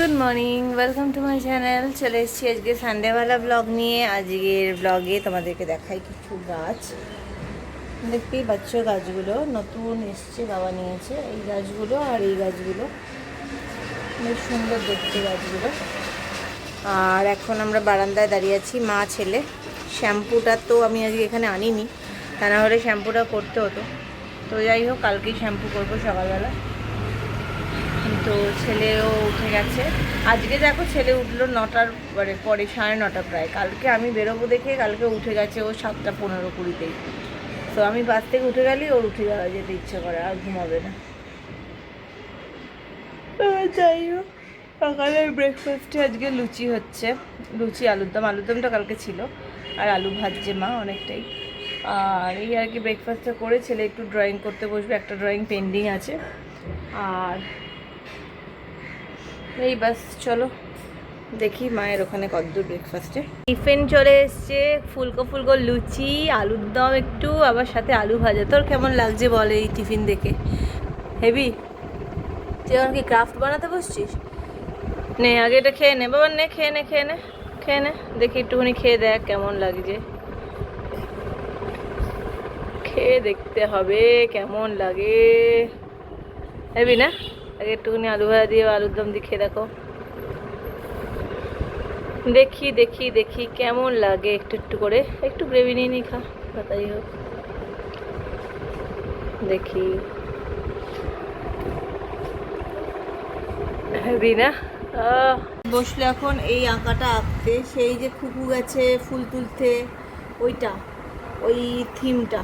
Good morning welcome to my channel চলে এসেছি আজকে সানডেওয়ালা ব্লগ নিয়ে। আজকের ব্লগে তোমাদেরকে দেখাই কিছু গাছ। দেখতেই পাচ্ছ গাছগুলো। নতুন এসছে, বাবা নিয়েছে এই গাছগুলো আর এই গাছগুলো। বেশ সুন্দর দেখতে গাছগুলো। আর এখন আমরা বারান্দায় দাঁড়িয়ে আছি মা, ছেলে। শ্যাম্পুটা তো আমি আজকে এখানে আনিনি। তা না হলে শ্যাম্পুটা করতে হতো। তো যাই হোক, কালকেই শ্যাম্পু করব সকালবেলা। তো ছেলেও উঠে গেছে। আজকে দেখো ছেলে উঠল নটার পরে পরে সাড়ে নটা প্রায়। কালকে আমি বেরোবো দেখে কালকে উঠে গেছে ও সাতটা পনেরো কুড়িতেই। তো আমি বাস থেকে উঠে গেলেই ওর উঠে যাওয়া যেতে ইচ্ছে করে, আর ঘুমাবে না। যাই হোক, সকালের ব্রেকফাস্টে আজকে লুচি হচ্ছে। লুচি, আলুর দম। আলুর দমটা কালকে ছিল, আর আলু ভাজছে মা অনেকটাই। আর এই আর কি ব্রেকফাস্টটা করে ছেলে একটু ড্রয়িং করতে বসবে, একটা ড্রয়িং পেন্ডিং আছে। আর এই বাস, চলো। দেখি মায়ের ওখানে কতদূর ব্রেকফাস্টে টিফিন চলে এসছে, ফুলকো ফুলকো লুচি, আলুর দম একটু, আবার সাথে আলু ভাজা। তোর কেমন লাগছে বলে এই টিফিন দেখে? হেভি? তুই এখন কি ক্রাফট বানাতে বসছিস? নে, আগে এটা খেয়ে নে, বাবা, নে, খেয়ে নে খেয়ে নে খেয়ে নে। দেখি একটুখানি খেয়ে দেখ কেমন লাগছে। খেয়ে দেখতে হবে, কেমন লাগে। হেবি না? আগে একটুখানি আলু ভাজা দিয়ে আলুর দম দিয়ে খেয়ে দেখো। দেখি দেখি দেখি কেমন লাগে একটু একটু করে। একটু গ্রেভি নিয়ে নিই খা তাই হোক। দেখি। হেবি না? বসলে এখন এই আঁকাটা আঁকতে, সেই যে খুকু গেছে ফুল তুলতে, ওইটা, ওই থিমটা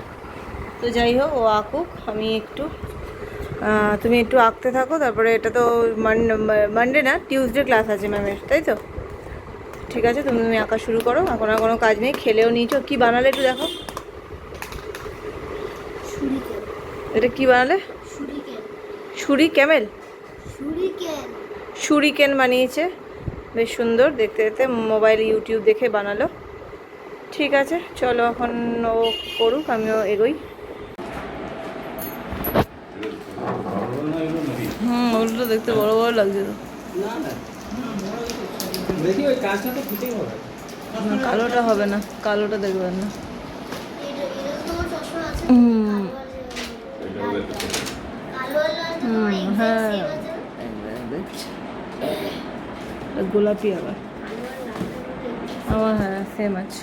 তো যাই হোক, ও আঁকুক, আমি একটু তুমি একটু আঁকতে থাকো তারপরে এটা তো মানডে না টিউসডে ক্লাস আছে ম্যামের তাই তো? ঠিক আছে তুমি তুমি আঁকা শুরু করো এখন আর কোনো কাজ নেই খেলেও নিয়েছো কী বানালে একটু দেখো। এটা কি বানালে? ছুরি ক্যামেল শুরিকেন বানিয়েছে বেশ সুন্দর দেখতে দেখতে মোবাইল ইউটিউব দেখে বানালো। ঠিক আছে চলো এখন ও করুক আমিও এগোই। হুম ওগুলো দেখতে বড় বড় লাগছে তো। দেখি ওই কাজটা তো ফুটেই হবে। না, কালোটা হবে না কালোটা দেখবেন না। হ্যাঁ। দেখছি গোলাপি আবার। আমার হ্যাঁ সেম আছে।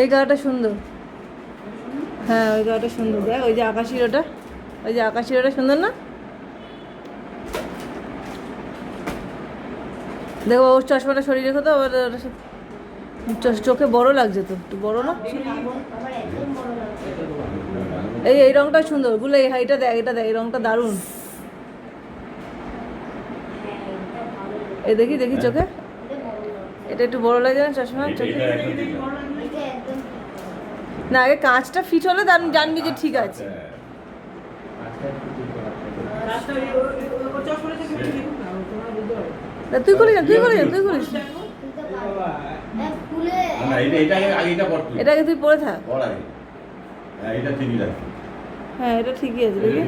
এই গাড়াটা সুন্দর। হ্যাঁ ওই গাড়াটা সুন্দর। দেখ ওই যে আকাশির ওটা ওই যে আকাশির ওটা সুন্দর না? দেখো ওর চশমাটা সরিয়ে রেখো তো আবার চোখ- বড় লাগছে তো একটু বড় না? এই এই রংটা সুন্দরগুলো এই এটা দেখ এটা দেখ এই রংটা দারুণ। এই দেখি দেখি চোখে। এটা একটু বড় লাগছে না চশমা চোখে ঠিক আছে। না আগে কাঁচটা ফিট হলে তার জানবি যে ঠিক আছে। হ্যাঁ। তুই করিস না তুই করিস না তুই করিস। এটাকে তুই। পরে থাক। হ্যাঁ, এটা ঠিকই লাগছে। হ্যাঁ এটা ঠিকই আছে। হ্যাঁ,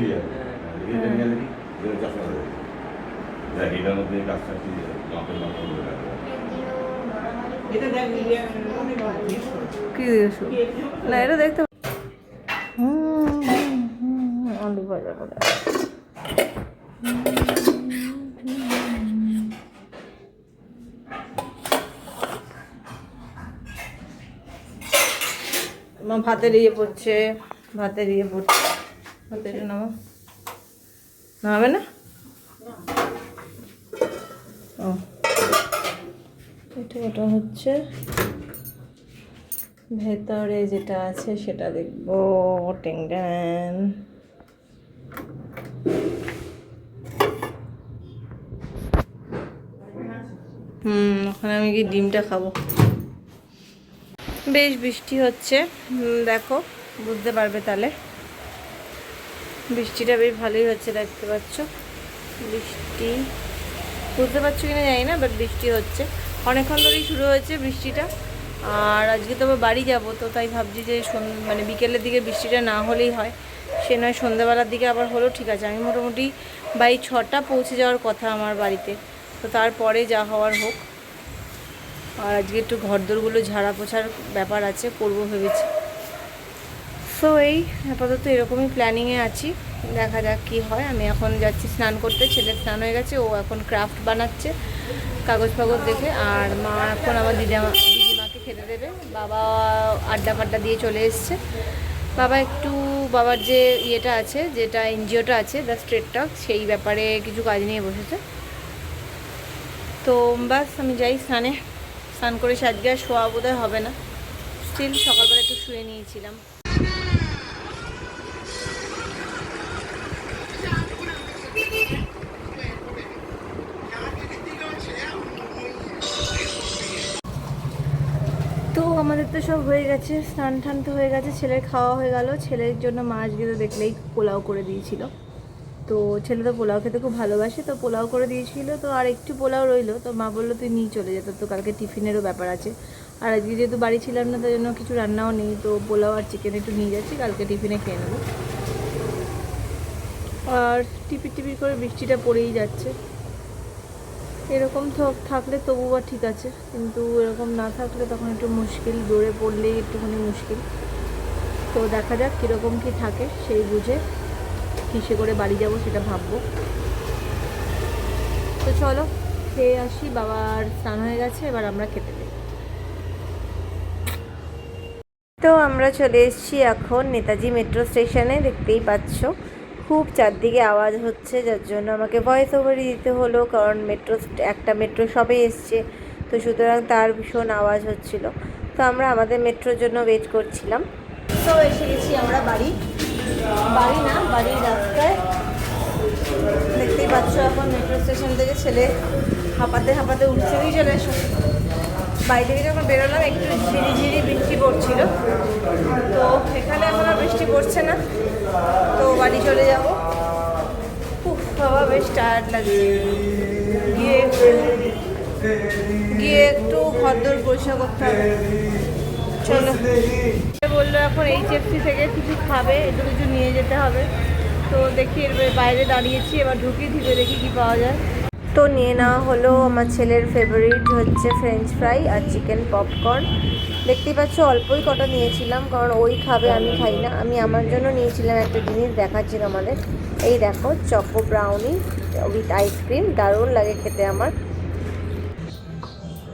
কি, না এটা দেখতে হুম, হুম, হুম, আলু ভাজা করে ভাতের ইয়ে পড়ছে, ভাতের ইয়ে পড়ছে। ভাতের নামা নামাবে না? ও। এটা ওটা হচ্ছে ভেতরে যেটা আছে সেটা দেখব। টেংডান হুম, ওখানে আমি কি ডিমটা খাব। বেশ বৃষ্টি হচ্ছে। দেখো, বুঝতে পারবে তাহলে। বৃষ্টিটা বেশ ভালোই হচ্ছে, দেখতে পাচ্ছ। বৃষ্টি, বুঝতে পারছ কিনা জানি না বাট বৃষ্টি হচ্ছে। অনেকক্ষণ ধরেই শুরু হয়েছে বৃষ্টিটা। আর আজকে তো আবার বাড়ি যাব, তো তাই ভাবছি যে মানে বিকেলের দিকে বৃষ্টিটা না হলেই হয়। সে নয়, সন্ধ্যাবেলার দিকে আবার হলো, ঠিক আছে। আমি মোটামুটি বাই ছটা পৌঁছে যাওয়ার কথা আমার বাড়িতে। তো তারপরে যা হওয়ার হোক। আর আজকে একটু ঘরদোরগুলো ঝাড়া পোছার ব্যাপার আছে, করব ভেবেছি। সো এই আপাতত এরকমই প্ল্যানিংয়ে আছি। দেখা যাক কি হয়। আমি এখন যাচ্ছি স্নান করতে, ছেলে স্নান হয়ে গেছে, ও এখন ক্রাফট বানাচ্ছে কাগজ ফাগজ দেখে। আর মা এখন আমার দিদিমা দিদিমাকে খেতে দেবে। বাবা আড্ডা ফাড্ডা দিয়ে চলে এসছে। বাবা একটু, বাবার যে ইয়েটা আছে, যেটা এনজিওটা আছে দ্য স্ট্রেটটা সেই ব্যাপারে কিছু কাজ নিয়ে বসেছে। তো, বাস আমি যাই স্নানে। স্নান করে সাজগে আর শোয়া বোধহয় হবে না। স্টিল সকালবেলা একটু শুয়ে নিয়েছিলাম। তো আমাদের তো সব হয়ে গেছে স্নান টান তো হয়ে গেছে, ছেলের খাওয়া হয়ে গেল। ছেলের জন্য মা আজকে তো দেখলেই পোলাও করে দিয়েছিল। তো ছেলে তো পোলাও খেতে খুব ভালোবাসে, তো পোলাও করে দিয়েছিল, তো আর একটু পোলাও রইল, তো মা বলল, তুই নিয়ে চলে যেত তো কালকে টিফিনেরও ব্যাপার আছে। আর আজকে যেহেতু বাড়ি ছিলাম না তার জন্য কিছু রান্নাও নেই, তো পোলাও আর চিকেন একটু নিয়ে যাচ্ছি, কালকে টিফিনে খেয়ে নেব। আর টিপির টিপির করে বৃষ্টিটা পড়েই যাচ্ছে। এরকম থাকলে তবু বা ঠিক আছে, কিন্তু এরকম না থাকলে তখন একটু মুশকিল দৌড়ে পড়লেই একটুখানি মুশকিল। তো দেখা যাক কীরকম কী থাকে, সেই বুঝে কিসে করে বাড়ি যাব সেটা ভাববো। তো চলো, খেয়ে আসি, বাবার স্নান হয়ে গেছে, এবার আমরা খেতে যাই। তো আমরা চলে এসেছি এখন নেতাজি মেট্রো স্টেশনে, দেখতেই পাচ্ছ। খুব চারদিকে আওয়াজ হচ্ছে, যার জন্য আমাকে ভয়েস ওভারই দিতে হলো, কারণ মেট্রো, একটা মেট্রো সবে এসছে, তো সুতরাং তার ভীষণ আওয়াজ হচ্ছিল। তো আমরা আমাদের মেট্রোর জন্য ওয়েট করছিলাম। তো এসে গেছি আমরা বাড়ি। বাড়ি না বাড়ির রাস্তায়। দেখতেই পাচ্ছ এখন মেট্রো স্টেশন থেকে ছেলে হাঁপাতে হাঁপাতে উঠছে দিয়ে চলে এসো। বাড়ি থেকে যখন বেরোলাম, একটু ঝিরি ঝিরি বৃষ্টি পড়ছিল। তো এখানে এখন আর বৃষ্টি পড়ছে না। তো বাড়ি চলে যাব। খুব বাবা, বেশ টায়ার্ড লাগছে। গিয়ে গিয়ে একটু ঘরদোর পরিষ্কার করতে হবে। চলো। বলল এখন এইচএফসি থেকে কিছু খাবে, একটু কিছু নিয়ে যেতে হবে। তো দেখি এর বাইরে দাঁড়িয়েছি, এবার ঢুকি, ঢুকে দেখি কি পাওয়া যায়। তো নিয়ে নেওয়া হলো আমার ছেলের ফেভারিট হচ্ছে ফ্রেঞ্চ ফ্রাই আর চিকেন পপকর্ন দেখতেই পাচ্ছ অল্পই কটা নিয়েছিলাম, কারণ ওই খাবে, আমি খাই না। আমি আমার জন্য নিয়েছিলাম একটা জিনিস, দেখাচ্ছি আমাদের এই দেখো চকো ব্রাউনি উইথ আইসক্রিম দারুণ লাগে খেতে আমার।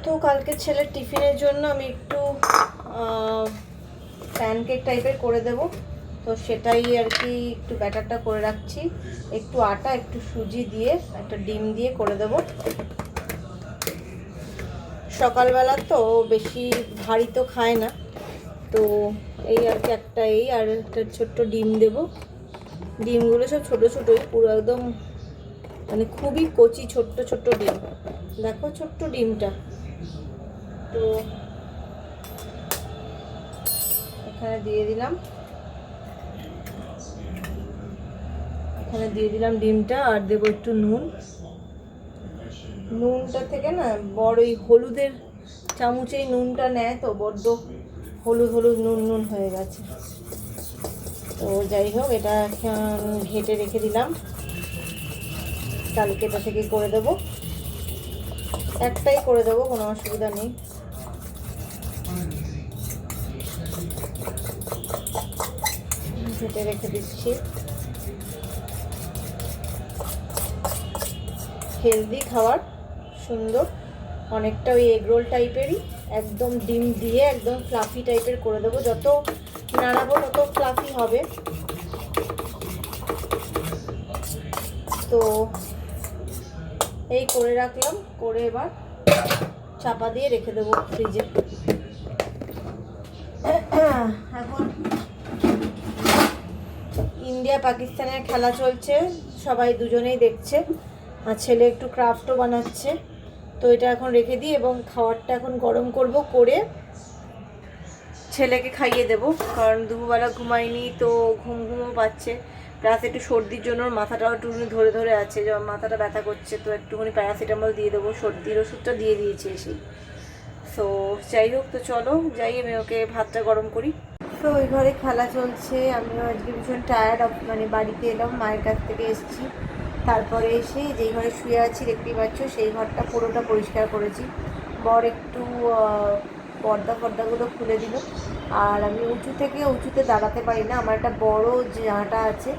তো কালকে ছেলের টিফিনের জন্য আমি একটু প্যানকেক টাইপের করে দেব। তো সেটাই আর কি একটু ব্যাটারটা করে রাখছি। একটু আটা, একটু সুজি দিয়ে একটা ডিম দিয়ে করে দেব। সকালবেলা তো বেশি ভারী তো খায় না। তো এই আর কি একটা এই আর একটা ছোট্ট ডিম দেব। ডিমগুলো সব ছোট ছোটোই, পুরো একদম মানে খুবই কচি, ছোট্ট ছোট্ট ডিম। দেখো ছোট্ট ডিমটা। তো এখানে দিয়ে দিলাম। এখানে দিয়ে দিলাম ডিমটা আর দেবো একটু নুন। নুনটা থেকে না বড় এই হলুদের চামচেই নুনটা নেয় তো, বড্ড হলুদ হলুদ নুন নুন হয়ে গেছে। তো যাই হোক, এটা ঘেটে রেখে দিলাম। কালকে এটা থেকে করে দেবো। একটাই করে দেবো, কোনো অসুবিধা নেই। ঘেটে রেখে দিচ্ছি। হেলদি খাবার সুন্দর, অনেকটা ওই এগরোল টাইপেরই একদম ডিম দিয়ে একদম ফ্লাফি টাইপের করে দেবো। যত নাড়াবো তত ফ্লাফি হবে। তো এই করে রাখলাম, করে এবার চাপা দিয়ে রেখে দেবো ফ্রিজে এখন ইন্ডিয়া পাকিস্তানের খেলা চলছে, সবাই দুজনেই দেখছে। আর ছেলে একটু ক্রাফটও বানাচ্ছে। তো এটা এখন রেখে দিই এবং খাবারটা এখন গরম করব করে ছেলেকে খাইয়ে দেবো। কারণ দুপুরবেলা ঘুমায়নি, তো ঘুম ঘুমও পাচ্ছে। প্লাস একটু সর্দির জন্য মাথাটাও একটুখানি ধরে ধরে আছে, যে মাথাটা ব্যথা করছে, তো একটুখানি প্যারাসিটামল দিয়ে দেবো। সর্দির ওষুধটা দিয়ে দিয়েছি এসেই। তো যাই হোক, তো চলো, যাই আমি ওকে ভাতটা গরম করি। তো ওই ঘরে খেলা চলছে, আমিও আজকে ভীষণ টায়ার্ড মানে বাড়িতে এলাম, মায়ের কাছ থেকে এসেছি। তারপরে এসে যেই ঘরে শুয়ে আছি, দেখতেই পাচ্ছ, সেই ঘরটা পুরোটা পরিষ্কার করেছি। বর একটু পর্দা ফর্দাগুলো খুলে দিল। আর আমি উঁচু থেকে উঁচুতে দাঁড়াতে পারি না, আমার একটা বড় জায়গাটা আছে,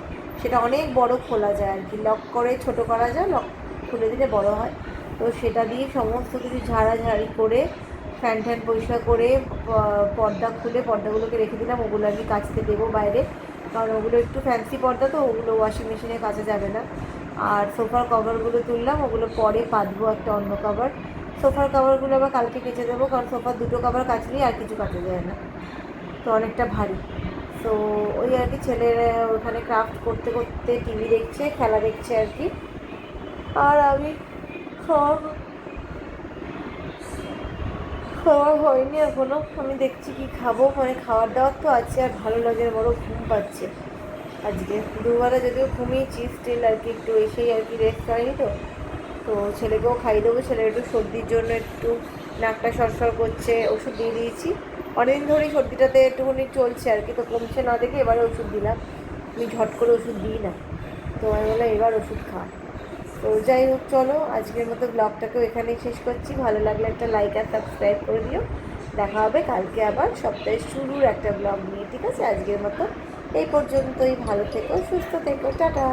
সেটা অনেক বড় খোলা যায় আর কি। লক করে ছোট করা যায়, লক খুলে দিলে বড় হয়। তো সেটা দিয়ে সমস্ত কিছু ঝাড়াঝাড়ি করে ফ্যান ট্যান পরিষ্কার করে পর্দা খুলে পর্দাগুলোকে রেখে দিলাম, ওগুলো আমি কাচতে দেবো বাইরে। কারণ ওগুলো একটু ফ্যান্সি পর্দা তো, ওগুলো ওয়াশিং মেশিনে কাচা যাবে না। আর সোফার কভারগুলো তুললাম, ওগুলো পরে পাতবো একটা অন্য কভার সোফার কভারগুলো আবার কালকে কেচে দেবো, কারণ সোফার দুটো কভার কাচলেই আর কিছু কাচা যায় না। তো অনেকটা ভারী। তো ওই আর কি, ছেলের ওখানে ক্রাফট করতে করতে টিভি দেখছে, খেলা দেখছে আর কি। আর আমি খাওয়া খাওয়া হয়নি এখনও। আমি দেখছি কি খাব। মানে খাওয়ার দাওয়ার তো আছে আর ভালো লাগে বড় ঘুম পাচ্ছে। আজকে দুবেলা যদিও ঘুমিয়েছি স্টিল আর কি একটু এসেই আর কি রেস্ট করেনি তো। তো ছেলেকেও খাইয়ে দেবো ছেলে একটু সর্দির জন্য একটু নাকটা সরসর করছে, ওষুধ দিয়ে দিয়েছি। অনেকদিন ধরেই সর্দিটাতে একটুখানি চলছে আর কি, তো কমছে না দেখে এবারে ওষুধ দিলাম। আমি ঝট করে ওষুধ দিই না। তো আমি বললাম, এবার ওষুধ খা। তো যাই হোক, চলো আজকের মতো ব্লগটাকেও এখানেই শেষ করছি। ভালো লাগলে একটা লাইক আর সাবস্ক্রাইব করে দিও। দেখা হবে কালকে আবার সপ্তাহে শুরুর একটা ব্লগ নিয়ে, ঠিক আছে? আজকের মতো এই পর্যন্তই। ভালো থেকো, সুস্থ থেকো, টাটা!